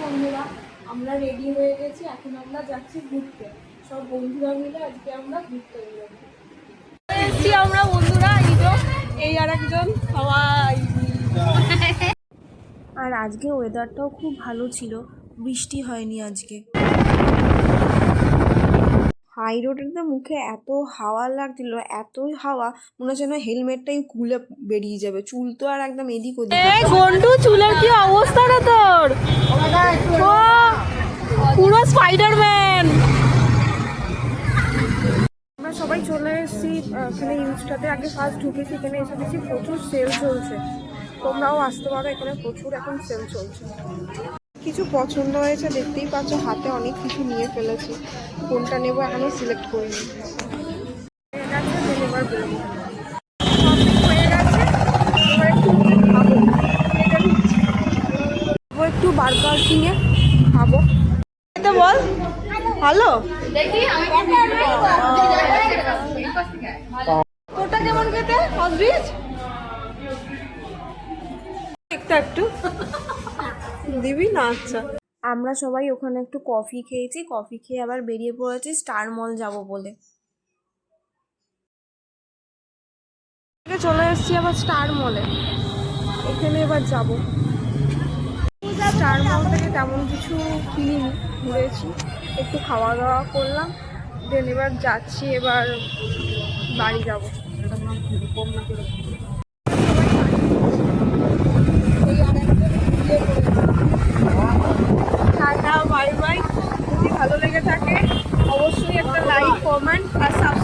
বন্ধুরা আমরা রেডি হয়ে গেছি এখন আমরা যাচ্ছি ঘুরতে। সব বন্ধুরা মিলে আজকে আমরা ঘুরতে বেরোবো। এসছি আমরা বন্ধুরা এই তো এই আর একজন সবাই আর আজকে ওয়েদারটাও খুব ভালো ছিল বৃষ্টি হয়নি আজকে। হাই রোডেতে মুখে এত হাওয়া লাগছিল এতই হাওয়া মনে হচ্ছে যেন হেলমেটটাই খুলে বেরিয়ে যাবে চুল তো আর একদম এদিক ওদিক। চুলের পুরো স্পাইডারম্যান আমরা সবাই চলে এসেছি এখানে ইউজটাতে আগে ফার্স্ট ঢুকেছি, এখানে এসে দেখছি প্রচুর সেল চলছে। তোমরাও আসতে পারো, এখানে প্রচুর এখন সেল চলছে। কিছু পছন্দ হয়েছে, দেখতেই পাচ্ছ, হাতে অনেক কিছু নিয়ে ফেলেছি। কোনটা নেব এখনও সিলেক্ট করিনি। এবার বেরোবো। বার্গার কিনে খাব। এটা বল। ভালো? তোরটা কেমন খেতে? হসবিজ একটা একটু। দিবি? না আচ্ছা। আমরা সবাই ওখানে একটু কফি খেয়েছি। কফি খেয়ে আবার বেরিয়ে পড়েছি স্টার মল যাব বলে। চলে এসেছি আবার স্টার মলে। এখানে এবার যাব। চার মল থেকে তেমন কিছু কিনিনি, ঘুরেছি, একটু খাওয়া দাওয়া করলাম দেন এবার যাচ্ছি, এবার বাড়ি যাব। বাই বাই ভালো লেগে থাকে, অবশ্যই একটা লাইক কমেন্ট আর সাবস্ক্রাইব